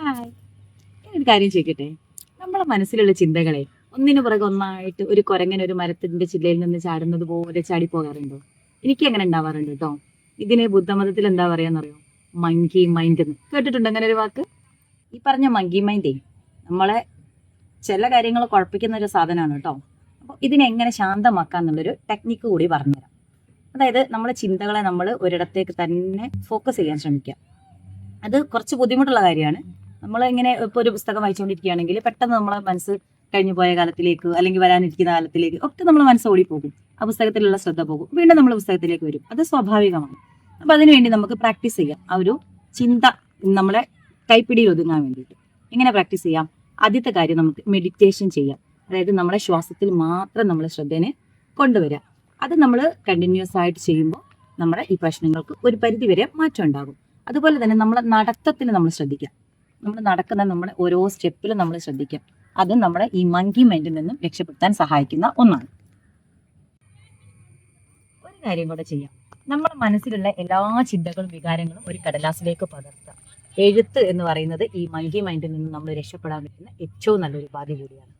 Hi. ഞാനൊരു കാര്യം ചോദിക്കട്ടെ? നമ്മളെ മനസ്സിലുള്ള ചിന്തകളെ ഒന്നിനു പുറകെ ഒന്നായിട്ട് ഒരു കുരങ്ങൻ ഒരു മരത്തിന്റെ ചില്ലയിൽ നിന്ന് ചാടുന്നത് പോലെ ചാടി പോകാറുണ്ടോ എനിക്ക് അങ്ങനെ ഉണ്ടാവാറുണ്ട് കേട്ടോ ഇതിനെ ബുദ്ധമതത്തിൽ എന്താ പറയാന്നറിയോ? മങ്കി മൈൻഡ് എന്ന് കേട്ടിട്ടുണ്ട് അങ്ങനെ ഒരു വാക്ക്? ഈ പറഞ്ഞ മങ്കി മൈൻഡേ നമ്മളെ ചില കാര്യങ്ങൾ കുഴപ്പിക്കുന്ന ഒരു സാധനമാണ് കേട്ടോ അപ്പോൾ ഇതിനെ എങ്ങനെ ശാന്തമാക്കാം എന്നുള്ളൊരു ടെക്നിക്ക് കൂടി പറഞ്ഞുതരാം. അതായത് നമ്മളെ ചിന്തകളെ നമ്മൾ ഒരിടത്തേക്ക് തന്നെ ഫോക്കസ് ചെയ്യാൻ ശ്രമിക്കുക. അത് കുറച്ച് ബുദ്ധിമുട്ടുള്ള കാര്യമാണ്. നമ്മൾ ഇങ്ങനെ ഇപ്പോൾ ഒരു പുസ്തകം വായിച്ചുകൊണ്ടിരിക്കുകയാണെങ്കിൽ പെട്ടെന്ന് നമ്മളെ മനസ്സ് കഴിഞ്ഞു പോയ കാലത്തിലേക്ക് അല്ലെങ്കിൽ വരാനിരിക്കുന്ന കാലത്തിലേക്ക് ഒക്കെ നമ്മൾ മനസ്സ് ഓടിപ്പോകും. ആ പുസ്തകത്തിലുള്ള ശ്രദ്ധ പോകും. വീണ്ടും നമ്മൾ പുസ്തകത്തിലേക്ക് വരും. അത് സ്വാഭാവികമാണ്. അപ്പൊ അതിനുവേണ്ടി നമുക്ക് പ്രാക്ടീസ് ചെയ്യാം. ആ ഒരു ചിന്ത നമ്മളെ കൈപ്പിടിയിൽ ഒതുങ്ങാൻ വേണ്ടിയിട്ട്. എങ്ങനെ പ്രാക്ടീസ് ചെയ്യാം? ആദ്യത്തെ കാര്യം നമുക്ക് മെഡിറ്റേഷൻ ചെയ്യാം. അതായത് നമ്മളെ ശ്വാസത്തിൽ മാത്രം നമ്മൾ ശ്രദ്ധേനെ കൊണ്ടുവരിക അത് നമ്മൾ കണ്ടിന്യൂസ് ആയിട്ട് ചെയ്യുമ്പോൾ നമ്മുടെ ഈ പ്രശ്നങ്ങൾക്ക് ഒരു പരിധി വരെ മാറ്റം ഉണ്ടാകും. അതുപോലെ തന്നെ നമ്മളെ നടത്തത്തിൽ നമ്മൾ ശ്രദ്ധിക്കാം. നമ്മൾ നടക്കുന്ന നമ്മുടെ ഓരോ സ്റ്റെപ്പിലും നമ്മൾ ശ്രദ്ധിക്കാം. അത് നമ്മുടെ ഈ മങ്കി മൈൻഡിൽ നിന്നും രക്ഷപ്പെടുത്താൻ സഹായിക്കുന്ന ഒന്നാണ്. ഒരു കാര്യം കൂടെ ചെയ്യാം. നമ്മുടെ മനസ്സിലുള്ള എല്ലാ ചിന്തകളും വികാരങ്ങളും ഒരു കടലാസിലേക്ക് പകർത്തുക എഴുത്ത് എന്ന് പറയുന്നത് ഈ മങ്കി മൈൻഡിൽ നിന്ന് നമ്മൾ രക്ഷപ്പെടാൻ പറ്റുന്ന ഏറ്റവും നല്ലൊരു ഉപാധി കൂടിയാണ്.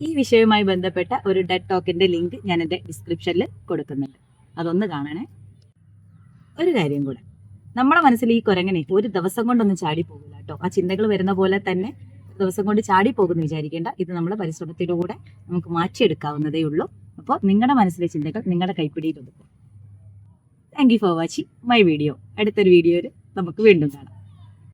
ഈ വിഷയവുമായി ബന്ധപ്പെട്ട ഒരു ഡെഡ് ടോക്കിന്റെ ലിങ്ക് ഞാൻ എന്റെ ഡിസ്ക്രിപ്ഷനിൽ കൊടുക്കുന്നുണ്ട്. അതൊന്ന് കാണണേ. ഒരു കാര്യം കൂടെ. നമ്മുടെ മനസ്സിൽ ഈ കുരങ്ങനെ ഒരു ദിവസം കൊണ്ടൊന്നും ചാടി പോകില്ല കേട്ടോ. ആ ചിന്തകൾ വരുന്ന പോലെ തന്നെ ദിവസം കൊണ്ട് ചാടി പോകുന്നു വിചാരിക്കേണ്ട. ഇത് നമ്മുടെ പരിശ്രമത്തിലൂടെ നമുക്ക് മാറ്റിയെടുക്കാവുന്നതേ ഉള്ളൂ. അപ്പോൾ നിങ്ങളുടെ മനസ്സിലെ ചിന്തകൾ നിങ്ങളുടെ കൈപ്പിടിയിൽ ഒതുക്കും thank you for watching my video അടുത്തൊരു വീഡിയോയിൽ നമുക്ക് വീണ്ടും കാണാം.